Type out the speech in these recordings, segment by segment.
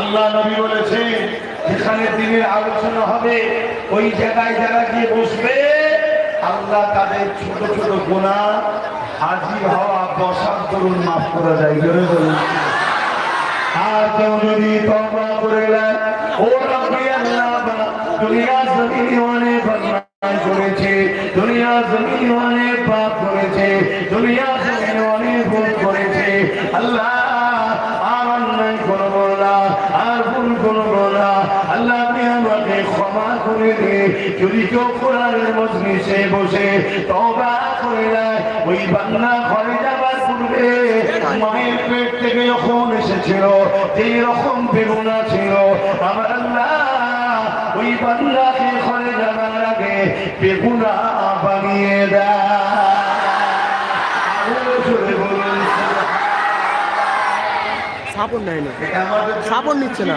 আল্লাহ নবী যেখানে দিনের আলোচনা হবে, ওই জায়গায় যারা গিয়ে বসবে, আল্লাহ তাদের ছোট ছোট গোনা হাজির হওয়া বসার দরুন মাফ করে বলুন। আর কেউ যদি তবা করে ও রব্বি আল্লাহ, দুনিয়া জমিনে অনেক অন্যায় করেছে, দুনিয়া জমিনে অনেক পাপ করেছে, দুনিয়া জমিনে অনেক ভুল করেছে, আল্লাহ আর অন্যায় করব না আর ভুল করব না আল্লাহ আপনি আমাকে ক্ষমা করে দিয়ে যদি কেউ কোরআনের মজলিসে বসে তবা করে নেয় ওই বাংলা ঘরে যাবার পূর্বে মায়ের পেট থেকে যখন এসেছিল যেই রকম বেগুনা ছিল আমার আল্লাহ ওই বাংলাকে ঘরে যাবার আগে বেগুনা বানিয়ে দেয় সাপোর্ট নেয় না সাপোর্ট নিচ্ছে না।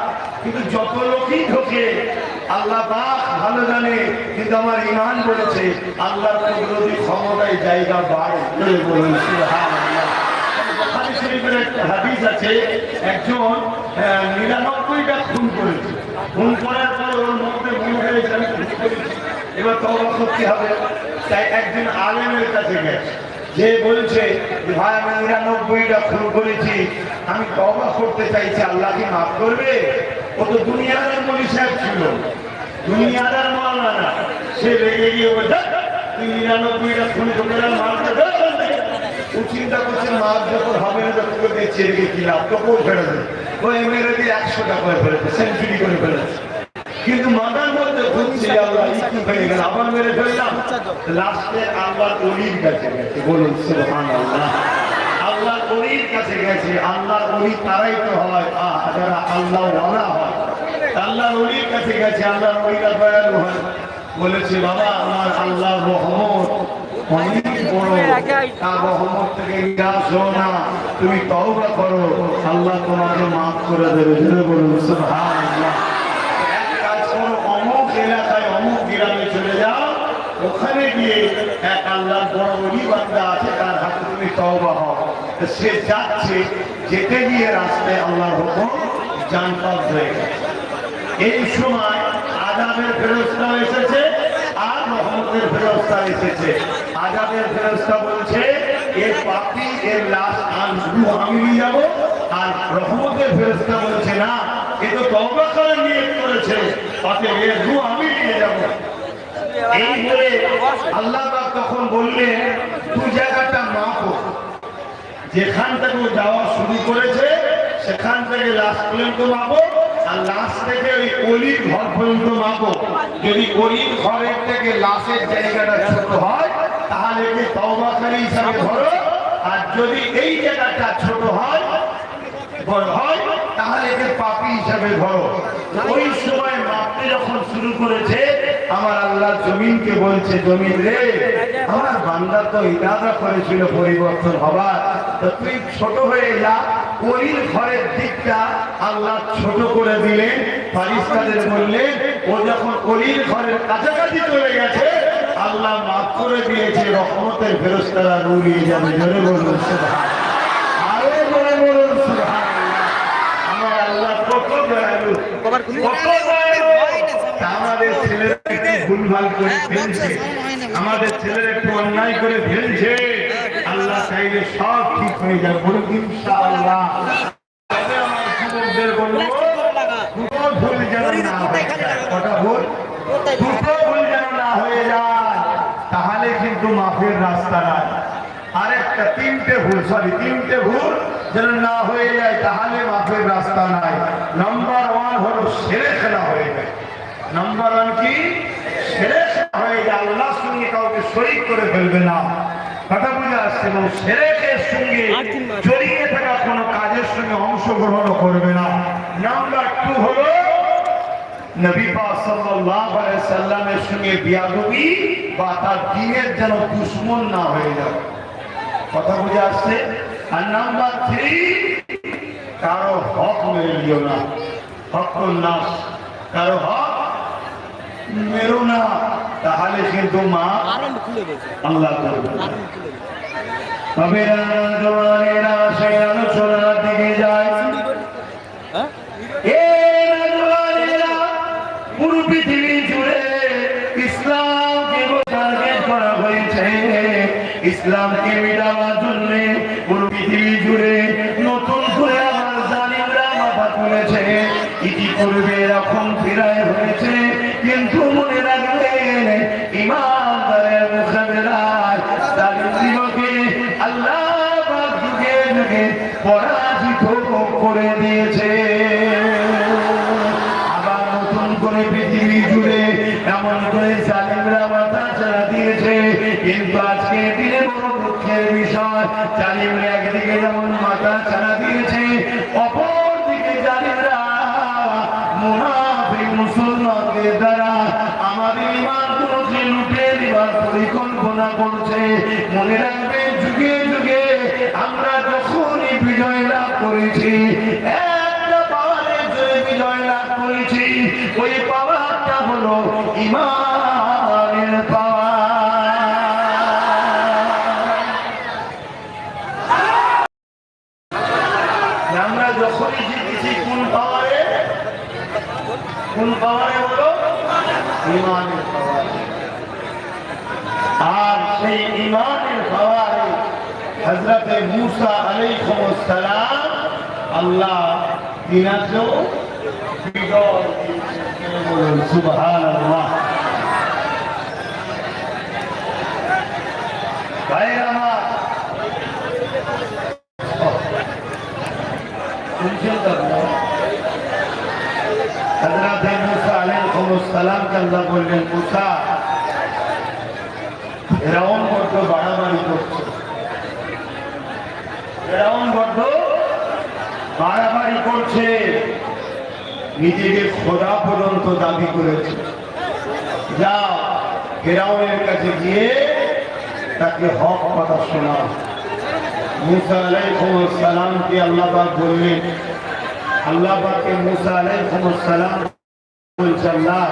কিন্তু যত লোকই ঢোকে, আল্লাহ পাক ভালো জানে, কিন্তু আমার ইমান বলেছে, আল্লাহর কুদরতি ক্ষমতায় জায়গা বাড়ে বলুন, সুবহানাল্লাহ। বুখারী শরীফের একটা হাদিস আছে, একজন নিরানব্বইটা খুন করেছে। খুন করার পর ওর মধ্যে মনে হয়েছে আমি খুন করেছি। এবার তবা করতে হবে। তাই একজন আলেমের কাছে গেছে। যে বলছে ভাই, আমি নিরানব্বইটা খুন করেছি, আমি তবা করতে চাইছি, আল্লাহ কি মাফ করবে? ও তো দুনিয়ার মনি সাহেব ছিল। দুনিয়াদার মাওলানা। সে রেগে গিয়ে বলছে তুই নিরানব্বইটা খুন করে মারতে দে ও চিন্তা করছে যখন হবে না তখন ছেড়ে গিয়ে কি লাভ? ছেড়ে দেবে ও মেরে দিয়ে একশোটা করে ফেলেছে সেঞ্চুরি করে ফেলেছে কিন্তু মাথার মধ্যে ঘুরছে আল্লাহ হয়ে গেল? আবার মেরে ফেললাম? লাস্টে আল্লাহর অলির কাছে গেছে বলুন সুবহান আল্লাহ আল্লাহর অলির কাছে গেছে, আল্লাহর অলি তারাই তো হয় যারা আল্লাহ ওয়ালা হয়। আল্লাহর অলির কাছে গেছে, আল্লাহর অলিরা দয়ালু হয়। বলেছে, বাবা, আমার আল্লাহ রহমত তুমি করো। আল্লাহ করে দেবে। এক কাজ অমুক এলাকায় অমুক চলে যাও। ওখানে গিয়ে এক আছে, তার হাতে তুমি তওবা হও। সে যাচ্ছে, যেতে গিয়ে রাস্তায় আল্লাহর হুকুম জানপাল হয়ে এই সময় আজাবের ফেরস্তা এসেছে আর রহমতের ফেরস্তা এসেছে। আজাবের ফেরস্তা বলছে এর পাপি, এর লাশ আর আমি নিয়ে যাব। আর রহমতের ফেরস্তা বলছে, না, এ তো তবা করে নিয়ে করেছে। অতএব এর রু আমি নিয়ে যাব। এই বলে আল্লাহ তখন বললেন, তুই জায়গাটা মাপো। যেখান থেকে ও যাওয়া শুরু করেছে, সেখান থেকে লাস্ট পর্যন্ত মাপো, আর লাস্ট থেকে ওই অলির ঘর পর্যন্ত মাপো। যদি অলির ঘরের থেকে লাশের জায়গাটা ছোট হয়, তাহলে কি তওবাকারী হিসাবে ধরো? আর যদি এই জায়গাটা ছোট হয়, বড় হয়, তাহলে একে পাপি হিসাবে ধরো? ওই সময় মাপতে যখন শুরু করেছে আমার আল্লাহ জমিনকে বলছে জমিন রে আমার বান্দা তো ইরাদা করেছিল পরিবর্তন হবার। তো তুই ছোট হয়ে যা কলির ঘরের দিকটা আল্লাহ ছোট করে দিলেন। ফারিস্তাদের বললেন ও যখন কলির ঘরের কাছাকাছি চলে গেছে আল্লাহ মাফ করে দিয়েছে রহমতের ফেরস্তারা রুড়িয়ে যাবে। জোরে বলুন সুবহানাল্লাহ। জোরে বলুন আমার আল্লাহ কত দয়ালু কত দয়ালু। আমাদের ছেলেরা ভুলভাল করে ফেলছে। আমাদের ছেলেরা একটু অন্যায় করে ফেলছে। আল্লাহ চাইলে সব ঠিক হয়ে যাবে বলুন ইনশাআল্লাহ। যুবকদের বলব দুটো ভুল যেন না যায়। কটা ভুল? দুটো ভুল যেন না হয়ে যায় তাহলে কিন্তু মাফের রাস্তা নাই। আরেকটা তিনটে ভুল সরি তিনটে ভুল যেন না হয়ে যায় তাহলে মাফের রাস্তা নাই। নাম্বার ওয়ান হলো সেরে খেলা হয়ে যায়। নাম্বার ওয়ান কি? সেরে হয়ে যায় আল্লাহর সঙ্গে কাউকে শরিক করে ফেলবে না। কথা বুঝে আসছে এবং সেরেকের সঙ্গে জড়িয়ে থাকা কোনো কাজের সঙ্গে অংশগ্রহণ করবে না। নাম্বার টু হলো নবী পাক সাল্লাল্লাহু আলাইহি সাল্লামের সঙ্গে বিয়াদবি বা তার দিনের যেন দুশ্মন না হয়ে যায়। কথা বুঝে আসছে আর নাম্বার থ্রি কারও হক মেরে দিও না। হক নাশ। কারও হক মেরো না তাহলে কিন্তু মা আল্লাহ তবে রাজওয়ানেরা সেই আলোচনার দিকে যায়। হ্যাঁ? এ রাজওয়ানেরা পুরো পৃথিবী জুড়ে ইসলামকে টার্গেট করা হয়েছে। ইসলামকে মিটাবার জন্য পুরো পৃথিবী জুড়ে নতুন করে আবার জালিমরা মাথা তুলেছে। ইতিপূর্বে এরকম ফিরায় হয়েছে। কিন্তু মনে রাখবেন ইমানদারের মোকাবেলায় জালিমদিগকে আল্লাহ পাক যুগে যুগে পরাজিত করে দিয়েছে। আবার নতুন করে পৃথিবী জুড়ে এমন করে জালিমরা মাথা চালা দিয়েছে। কিন্তু আজকে দিনে বড় দুঃখের বিষয়, জালিমরা একদিকে যেমন মাথা চালা দিয়েছে অপর দিকে জালিমরা মুনাফিক মুসলমানদের পরিকল্পনা করছে। মনে রাখবে, যুগে যুগে আমরা যখনই বিজয় লাভ করেছি, একটা পাওয়ারের জয় বিজয় লাভ করেছি, ওই পাওয়ারটা হলো ইমানের পাওয়ার আমরা যখনই জিতেছি কোন পাওয়ারে কোন পাওয়ারে হলো ইমানের পাওয়ারে আর সেই ইমানের পাওয়ারে হজরতে মুসা আলাইহিস আল্লাহ তিনাকেও বিজয় বলুন সুবহানাল্লাহ ভাইরা আমার শুনছেন তো আপনারা? হযরত মুসা আলাইহিস আল্লাহ বললেন, মুসা ফেরাউন বড্ড বাড়াবাড়ি করছে। ফেরাউন বড্ড বাড়াবাড়ি করছে। নিজেকে খোদা পর্যন্ত দাবি করেছে। যা ফেরাউনের কাছে গিয়ে তাকে হক কথা শোনাও। মুসা আলাইহিস সালামকে আল্লাহ পাক বললেন। আল্লাহবাককে মুসা আলাইহিস সালাম বলছে, আল্লাহ,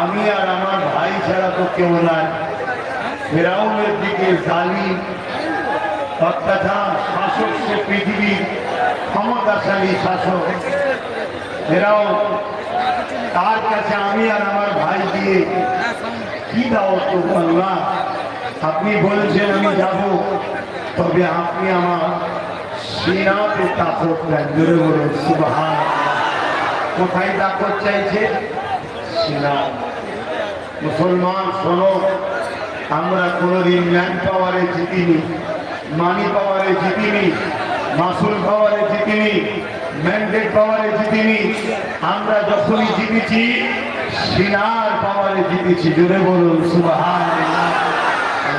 আমি আর আমার ভাই ছাড়া তো কেউ নাই। ফেরাউনের দিকে জালিম অত্যাচার শাসক সে পৃথিবীর ক্ষমতাশালী শাসক। ফেরাও তার কাছে আমি আর আমার ভাই দিয়ে কি দাও তো আল্লাহ? আপনি বলছেন আমি যাব, তবে আপনি আমার সিনাতে তাকত দেন জোরে বলে সুবাহান কোথায় তাকত চাইছে? সিনা। মুসলমান, শোনো আমরা কোনোদিন ম্যান পাওয়ারে জিতিনি, মানি পাওয়ারে জিতিনি, মাসুল পাওয়ারে জিতিনি ম্যান্ডেট পাওয়ারে জিতিনি, আমরা যখনই জিতেছি, সিনার পাওয়ারে জিতেছি। জোরে বলুন সুবাহান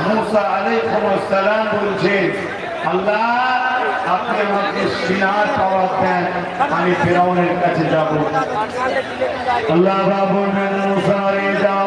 মুসা আলাইহিস সালাম বলছেন আল্লাহ, আপনি আমাকে সিনার পাওয়ার দেন, আমি ফেরাউনের কাছে যাব। আল্লাহ বলবেন মুসা যাও।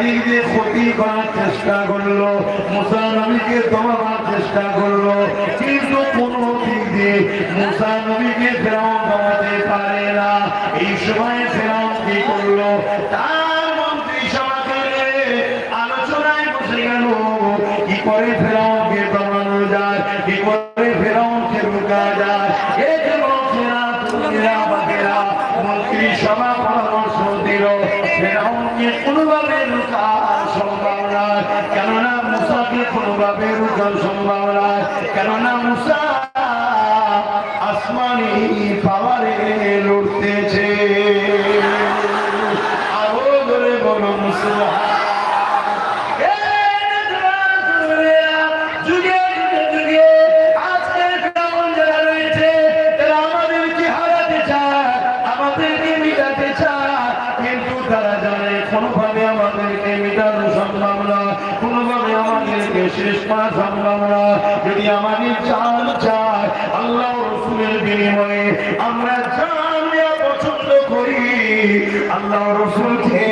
চারিদিক দিয়ে ক্ষতি করল, মুসা নবীকে দমাবার দিয়ে মুসা আলোচনায় বসে গেল। কি করে ফেরাউনকে দমানো যায়? কি করে ফেরাউনকে রুকা যায় এই যে মন্ত্রীরা তুমিরা বাকেরা মন্ত্রী সভা পরামর্শ দিল ফেরাউনকে কোনোভাবে রুকা সম্ভব নয় কেননা মুসাকে কোনোভাবে রুকা সম্ভব নয় কেননা মুসা আসমানি পাওয়ারে লড়তেছে মিটানো সম্ভব না কোনোভাবে আমাদেরকে শেষ করা সম্ভব না। যদি আমাদের চাল চায়, আল্লাহ রসুলের বিনিময়ে আমরা জান নেওয়া পছন্দ করি। আল্লাহ রসুলকে